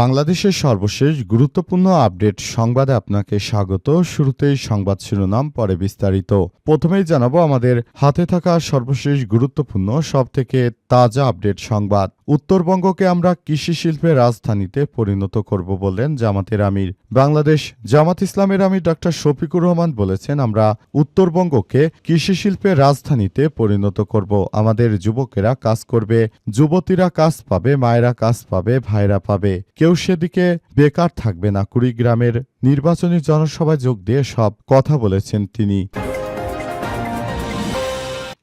বাংলাদেশের সর্বশেষ গুরুত্বপূর্ণ আপডেট সংবাদে আপনাকে স্বাগত। শুরুতেই সংবাদ শিরোনাম, পরে বিস্তারিত। প্রথমেই জানাব আমাদের হাতে থাকা সর্বশেষ গুরুত্বপূর্ণ, সবথেকে তাজা আপডেট সংবাদ। উত্তরবঙ্গকে আমরা কৃষি শিল্পের রাজধানীতে পরিণত করব বললেন জামাতের আমির। বাংলাদেশ জামাত ইসলামের আমির ডক্টর শফিকুর রহমান বলেছেন, আমরা উত্তরবঙ্গকে কৃষি শিল্পের রাজধানীতে পরিণত করব। আমাদের যুবকেরা কাজ করবে, যুবতীরা কাজ পাবে, মায়েরা কাজ পাবে, ভাইরা পাবে। কেউ সেদিকে বেকার থাকবে না। কুড়িগ্রামের নির্বাচনী জনসভায় যোগ দিয়ে সব কথা বলেছেন তিনি।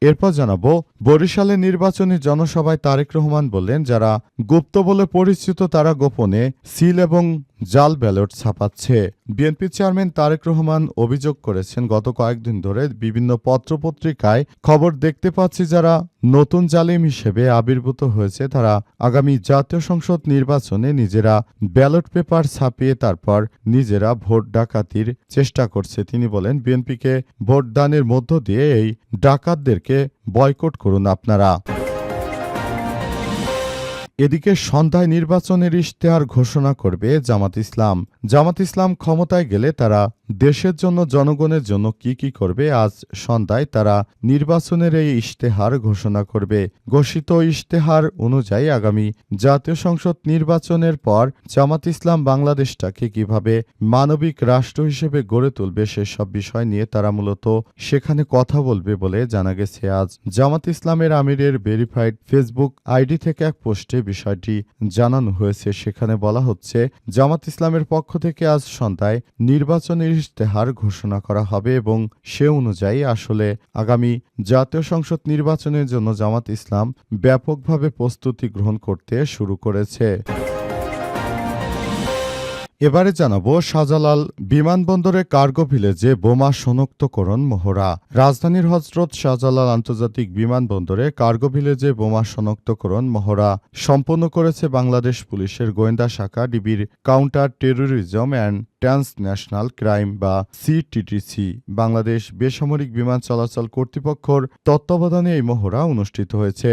এরপর জানাব বরিশালে নির্বাচনী জনসভায় তারেক রহমান বললেন, যারা গুপ্ত বলে পরিচিত, তারা গোপনে সিল এবং জাল ব্যালট ছাপাচ্ছে। বিএনপি চেয়ারম্যান তারেক রহমান অভিযোগ করেছেন, গত কয়েকদিন ধরে বিভিন্ন পত্রপত্রিকায় খবর দেখতে পাচ্ছি, যারা নতুন জালিম হিসেবে আবির্ভূত হয়েছে, তারা আগামী জাতীয় সংসদ নির্বাচনে নিজেরা ব্যালট পেপার ছাপিয়ে তারপর নিজেরা ভোট ডাকাতির চেষ্টা করছে। তিনি বলেন, বিএনপিকে ভোট দানের মধ্য দিয়ে এই ডাকাতদেরকে বয়কট করুন আপনারা। এদিকে সন্ধ্যায় নির্বাচনের ইশতেহার ঘোষণা করবে জামাত ইসলাম। জামাত ইসলাম ক্ষমতায় গেলে তারা দেশের জন্য, জনগণের জন্য কি কি করবে? আজ সন্ধ্যায় তারা নির্বাচনের এই ইশতেহার ঘোষণা করবে। ঘোষিত ইশতেহার অনুযায়ী আগামী জাতীয় সংসদ নির্বাচনের পর জামাত ইসলাম বাংলাদেশটাকে কীভাবে মানবিক রাষ্ট্র হিসেবে গড়ে তুলবে সেসব বিষয় নিয়ে তারা মূলত সেখানে কথা বলবে বলে জানা গেছে। আজ জামাত ইসলামের আমিরের ভেরিফাইড ফেসবুক আইডি থেকে এক পোস্টে বিষয়টি জানানো হয়েছে। সেখানে বলা হচ্ছে, জামাত ইসলামের পক্ষ থেকে আজ সন্ধ্যায় নির্বাচনের ইশতেহার ঘোষণা করা হবে এবং সে অনুযায়ী আসলে আগামী জাতীয় সংসদ নির্বাচনের জন্য জামাত ইসলাম ব্যাপকভাবে প্রস্তুতি গ্রহণ করতে শুরু করেছে। এবারে জানাব শাহজালাল বিমানবন্দরে কার্গো ভিলেজে বোমা শনাক্তকরণ মহড়া। রাজধানীর হজরত শাহজালাল আন্তর্জাতিক বিমানবন্দরে কার্গো ভিলেজে বোমা শনাক্তকরণ মহড়া সম্পন্ন করেছে বাংলাদেশ পুলিশের গোয়েন্দা শাখা ডিবির counter terrorism and transnational crime বা সিটিটিসি বাংলাদেশ বেসামরিক বিমান চলাচল কর্তৃপক্ষর তত্ত্বাবধানে এই মহড়া অনুষ্ঠিত হয়েছে।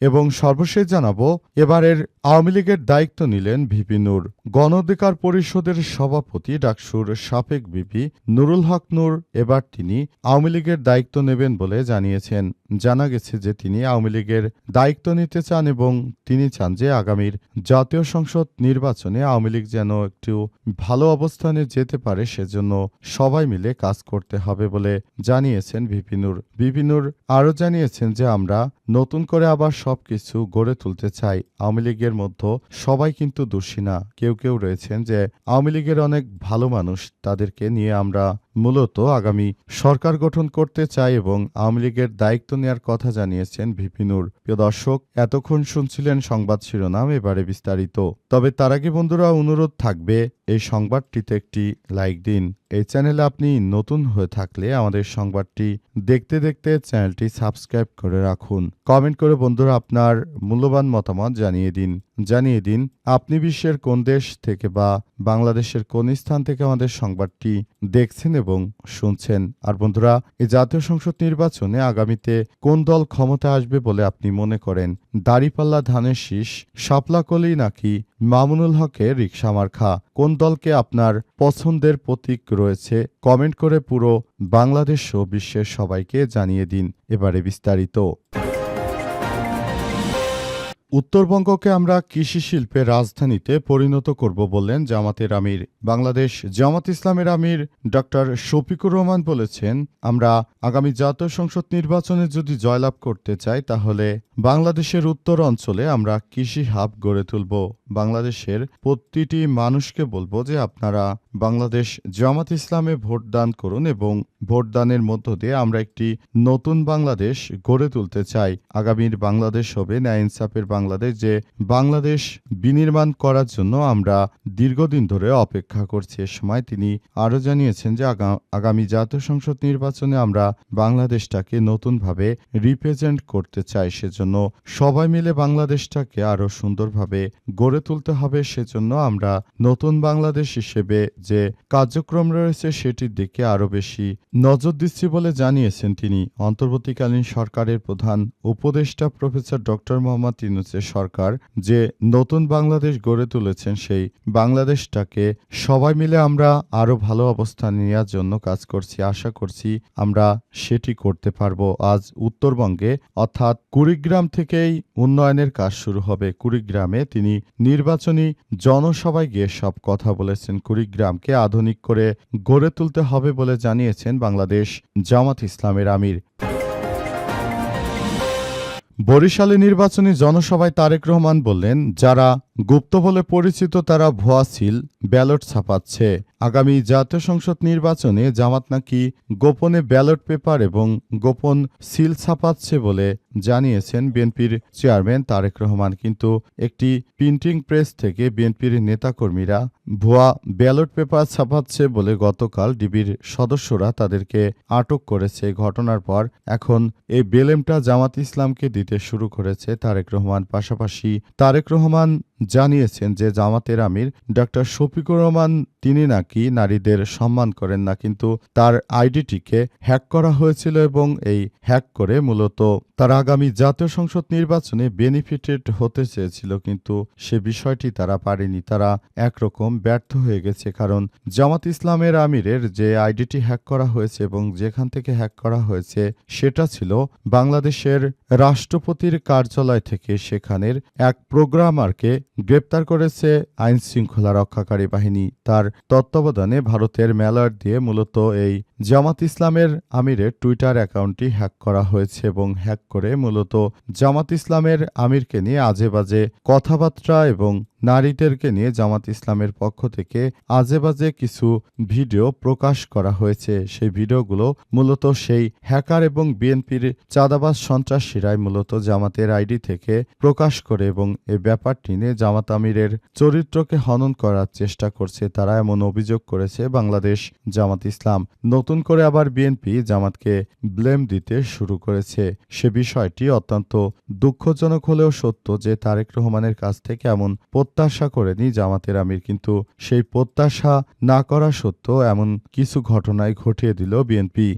এবং সর্বশেষ জানাব, এবারের আওয়ামী লীগের দায়িত্ব নিলেন ভিপি নূর। গণ অধিকার পরিষদের সভাপতি ডাকসুর সাবেক ভিপি নুরুল হক নূর। এবার তিনি আওয়ামী লীগের দায়িত্ব নেবেন বলে জানিয়েছেন। জানা গেছে যে তিনি আওয়ামী লীগের দায়িত্ব নিতে চান এবং তিনি চান যে আগামীর জাতীয় সংসদ নির্বাচনে আওয়ামী লীগ যেন একটু ভালো অবস্থানে যেতে পারে, সেজন্য সবাই মিলে কাজ করতে হবে বলে জানিয়েছেন ভিপিনুর ভিপিনুর আরও জানিয়েছেন যে আমরা নতুন করে আবার সবকিছু গড়ে তুলতে চাই। আওয়ামী লীগের মধ্যে সবাই কিন্তু দোষী না। কেউ কেউ রয়েছেন যে আওয়ামী লীগের অনেক ভালো মানুষ তাদেরকে নিয়ে আমরা মূলত আগামী সরকার গঠন করতে চায় এবং আওয়ামী লীগের দায়িত্ব নেওয়ার কথা জানিয়েছেন ভিপিনুর প্রিয় দর্শক, এতক্ষণ শুনছিলেন সংবাদ শিরোনাম, এবারে বিস্তারিত। তবে তার আগে বন্ধুরা, অনুরোধ থাকবে, এই সংবাদটিতে একটি লাইক দিন। এই চ্যানেলে আপনি নতুন হয়ে থাকলে আমাদের সংবাদটি দেখতে দেখতে চ্যানেলটি সাবস্ক্রাইব করে রাখুন। কমেন্ট করে বন্ধুরা আপনার মূল্যবান মতামত জানিয়ে দিন। জানিয়ে দিন, আপনি বিশ্বের কোন দেশ থেকে বা বাংলাদেশের কোন স্থান থেকে আমাদের সংবাদটি দেখছেন এবং শুনছেন। আর বন্ধুরা এই জাতীয় সংসদ নির্বাচনে আগামীতে কোন দল ক্ষমতা আসবে বলে আপনি মনে করেন? দাড়িপাল্লা ধানের শীষ, শাপলাকলি নাকি মামুনুল হকের রিক্সা মার্খা? কোন দলকে আপনার পছন্দের প্রতীক রয়েছে? কমেন্ট করে পুরো বাংলাদেশ ও বিশ্বের সবাইকে জানিয়ে দিন। এবারে বিস্তারিত। উত্তরবঙ্গকে আমরা কৃষি শিল্পের রাজধানীতে পরিণত করব বললেন জামাতের আমির। বাংলাদেশ জামাত ইসলামের আমির ডক্টর শফিকুর রহমান বলেছেন, আমরা আগামী জাতীয় সংসদ নির্বাচনে যদি জয়লাভ করতে চাই, তাহলে বাংলাদেশের উত্তর অঞ্চলে আমরা কৃষি হাব গড়ে তুলব। বাংলাদেশের প্রতিটি মানুষকে বলব যে আপনারা বাংলাদেশ জামাত ইসলামে ভোট দান করুন এবং ভোটদানের মধ্য দিয়ে আমরা একটি নতুন বাংলাদেশ গড়ে তুলতে চাই। আগামীর বাংলাদেশ হবে ন্যায় ইনসাফের বাংলাদেশ যে বাংলাদেশ বিনির্মাণ করার জন্য আমরা দীর্ঘদিন ধরে অপেক্ষা করছি। এ সময় তিনি আরও জানিয়েছেন যে আগা- আগামী জাতীয় সংসদ নির্বাচনে আমরা বাংলাদেশটাকে নতুনভাবে রিপ্রেজেন্ট করতে চাই। সেজন্য সবাই মিলে বাংলাদেশটাকে আরও সুন্দরভাবে গড়ে তুলতে হবে। সেজন্য আমরা নতুন বাংলাদেশ হিসেবে যে কার্যক্রম রয়েছে সেটির দিকে আরও বেশি নজর দিচ্ছি বলে জানিয়েছেন তিনি। অন্তর্বর্তীকালীন সরকারের প্রধান উপদেষ্টা প্রফেসর ডক্টর মোহাম্মদ ইউনুসের সরকার যে নতুন বাংলাদেশ গড়ে তুলেছেন, সেই বাংলাদেশটাকে সবাই মিলে আমরা আরও ভালো অবস্থানে নেওয়ার জন্য কাজ করছি, আশা করছি আমরা সেটি করতে পারব। আজ উত্তরবঙ্গে অর্থাৎ কুড়িগ্রাম থেকেই উন্নয়নের কাজ শুরু হবে। কুড়িগ্রামে তিনি নির্বাচনী জনসভায় গিয়ে সব কথা বলেছেন। কুড়িগ্রামকে আধুনিক করে গড়ে তুলতে হবে বলে জানিয়েছেন বাংলাদেশ জামাত ইসলামের আমির। বরিশালে নির্বাচনী জনসভায় তারেক রহমান বললেন, যারা গুপ্ত বলে পরিচিত তারা ভুয়া সিল, ব্যালট ছাপাচ্ছে। আগামী জাতীয় সংসদ নির্বাচনে জামাত নাকি গোপনে ব্যালট পেপার এবং গোপন সিল ছাপাচ্ছে বলে জানিয়েছেন বিএনপির চেয়ারম্যান তারেক রহমান। কিন্তু একটি প্রিন্টিং প্রেস থেকে বিএনপির নেতাকর্মীরা ভুয়া ব্যালট পেপার ছাপাচ্ছে বলে গতকাল ডিবির সদস্যরা তাদেরকে আটক করেছে। ঘটনার পর এখন এই বেলেমটা জামাত ইসলামকে দিতে শুরু করেছে তারেক রহমান। পাশাপাশি তারেক রহমান জানিয়েছেন যে জামাতের আমির ডক্টর শফিকুর রহমান, তিনি নাকি নারীদের সম্মান করেন না, কিন্তু তার আইডিটিকে হ্যাক করা হয়েছিল এবং এই হ্যাক করে মূলত তার আগামী জাতীয় সংসদ নির্বাচনে বেনিফিটেড হতে চেয়েছিল, কিন্তু সে বিষয়টি তারা পারেনি। তারা একরকম ব্যর্থ হয়ে গেছে, কারণ জামাত ইসলামের আমিরের যে আইডিটি হ্যাক করা হয়েছে এবং যেখান থেকে হ্যাক করা হয়েছে সেটা ছিল বাংলাদেশের রাষ্ট্রপতির কার্যালয় থেকে, সেখানের এক প্রোগ্রামারকে গ্রেপ্তার করেছে আইন শৃঙ্খলা রক্ষাকারী বাহিনী। তার তত্ত্বাবধানে ভারতের মেলার দিয়ে মূলত এই জামাত ইসলামের আমিরের টুইটার অ্যাকাউন্টটি হ্যাক করা হয়েছে এবং হ্যাক করে মূলত জামাত ইসলামের আমিরকে নিয়ে আজে বাজে কথাবার্তা এবং নারীদেরকে নিয়ে জামাত ইসলামের পক্ষ থেকে আজে বাজে কিছু ভিডিও প্রকাশ করা হয়েছে। সেই ভিডিওগুলো মূলত সেই হ্যাকার এবং বিএনপির চাঁদাবাজ সন্ত্রাসীরাই মূলত জামাতের আইডি থেকে প্রকাশ করে এবং এই ব্যাপারটি নিয়ে জামাত আমিরের চরিত্রকে হনন করার চেষ্টা করছে। তারা এমন অভিযোগ করেছে, বাংলাদেশ জামাত ইসলাম নতুন করে আবার বিএনপি জামাতকে ব্লেম দিতে শুরু করেছে। সে বিষয়টি অত্যন্ত দুঃখজনক হলেও সত্য যে তারেক রহমানের কাছ থেকে এমন প্রত্যাশা করেনি জামাতের আমির, কিন্তু সেই প্রত্যাশা না করা সত্ত্বেও এমন কিছু ঘটনায় ঘটিয়ে দিল বিএনপি।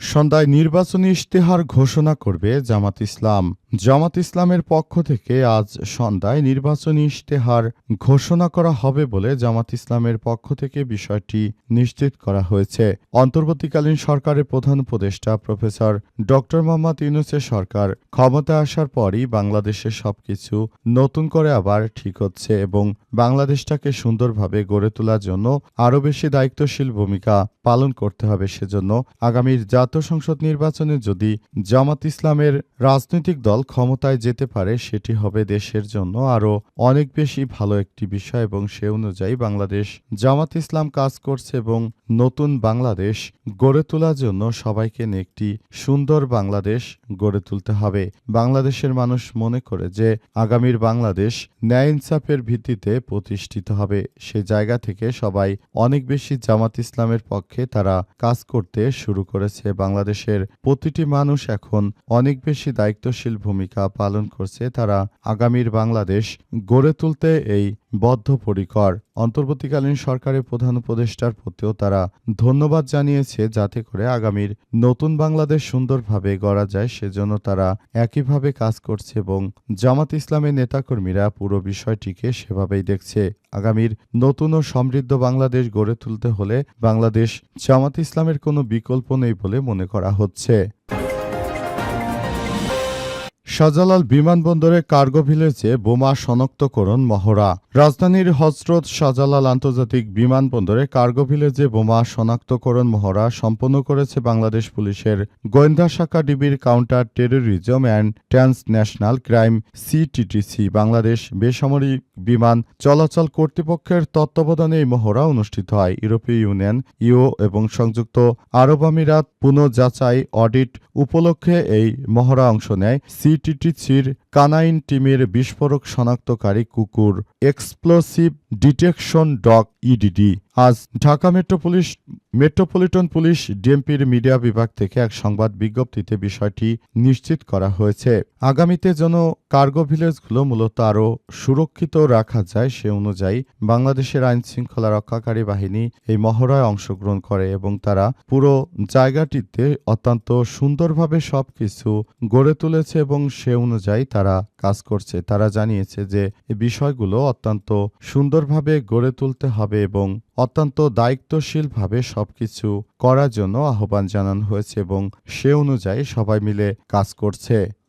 সন্ধ্যায় নির্বাচনী ইশতেহার ঘোষণা করবে জামাত ইসলাম। জামাত ইসলামের পক্ষ থেকে আজ সন্ধ্যায় নির্বাচনী ইশতেহার ঘোষণা করা হবে বলে জামাত ইসলামের পক্ষ থেকে বিষয়টি নিশ্চিত করা হয়েছে। অন্তর্বর্তীকালীন সরকারের প্রধান উপদেষ্টা প্রফেসর ড মোহাম্মদ ইউনুসের সরকার ক্ষমতা আসার পরই বাংলাদেশের সবকিছু নতুন করে আবার ঠিক হচ্ছে এবং বাংলাদেশটাকে সুন্দরভাবে গড়ে তোলার জন্য আরও বেশি দায়িত্বশীল ভূমিকা পালন করতে হবে সেজন্য আগামীর জাতীয় সংসদ নির্বাচনে যদি জামাত ইসলামের রাজনৈতিক দল ক্ষমতায় যেতে পারে, সেটি হবে দেশের জন্য আরও অনেক বেশি ভালো একটি বিষয় এবং সে অনুযায়ী বাংলাদেশ জামাত ইসলাম কাজ করছে এবং নতুন বাংলাদেশ গড়ে তোলার জন্য সবাইকে একটি সুন্দর বাংলাদেশ গড়ে তুলতে হবে। বাংলাদেশের মানুষ মনে করে যে আগামীর বাংলাদেশ ন্যায় ইনসাফের ভিত্তিতে প্রতিষ্ঠিত হবে। সে জায়গা থেকে সবাই অনেক বেশি জামাত ইসলামের পক্ষে তারা কাজ করতে শুরু করেছে বাংলাদেশের প্রতিটি মানুষ এখন অনেক বেশি দায়িত্বশীল ভূমিকা পালন করছে। তারা আগামীর বাংলাদেশ গড়ে তুলতে এই বদ্ধপরিকর। অন্তর্বর্তীকালীন সরকারের প্রধান উপদেষ্টার প্রতিও তারা ধন্যবাদ জানিয়েছে যাতে করে আগামীর নতুন বাংলাদেশ সুন্দরভাবে গড়া যায়, সেজন্য তারা একইভাবে কাজ করছে এবং জামাত ইসলামের নেতাকর্মীরা পুরো বিষয়টিকে সেভাবেই দেখছে। আগামীর নতুন ও সমৃদ্ধ বাংলাদেশ গড়ে তুলতে হলে বাংলাদেশ জামাত ইসলামের কোনো বিকল্প নেই বলে মনে করা হচ্ছে। শাহজালাল বিমানবন্দরে কার্গো ভিলেজে বোমা শনাক্তকরণ মহড়া। রাজধানীর হজরত শাহজালাল আন্তর্জাতিক বিমানবন্দরে কার্গো ভিলেজে বোমা শনাক্তকরণ মহড়া সম্পন্ন করেছে বাংলাদেশ পুলিশের গোয়েন্দা শাখা ডিবির counter terrorism and transnational crime CTTC Bangladesh বেসামরিক বিমান চলাচল কর্তৃপক্ষের তত্ত্বাবধানে এই মহড়া অনুষ্ঠিত হয়। ইউরোপীয় ইউনিয়ন ইও এবং সংযুক্ত আরব আমিরাত পুনঃযাচাই অডিট উপলক্ষে এই মহড়া অংশ নেয়। সিটিটিসির কানাইন টিমের বিস্ফোরক শনাক্তকারী কুকুর এক্সপ্লোসিভ ডিটেকশন ডগ ইডিডি আজ Dhaka metro police metropolitan police ডিএমপির media বিভাগ থেকে এক সংবাদ বিজ্ঞপ্তিতে বিষয়টি নিশ্চিত করা হয়েছে। আগামীতে যেন কার্গো ভিলেজগুলো মূলত আরও সুরক্ষিত রাখা যায়, সে অনুযায়ী বাংলাদেশের আইন শৃঙ্খলা রক্ষাকারী বাহিনী এই মহড়ায় অংশগ্রহণ করে এবং তারা পুরো জায়গাটিতে অত্যন্ত সুন্দরভাবে সবকিছু গড়ে তুলেছে এবং সে অনুযায়ী তারা কাজ করছে। তারা জানিয়েছে যে বিষয়গুলো অত্যন্ত সুন্দরভাবে গড়ে তুলতে হবে এবং অত্যন্ত দায়িত্বশীলভাবে সবকিছু করার জন্য আহ্বান জানানো হয়েছে এবং সে অনুযায়ী সবাই মিলে কাজ করছে।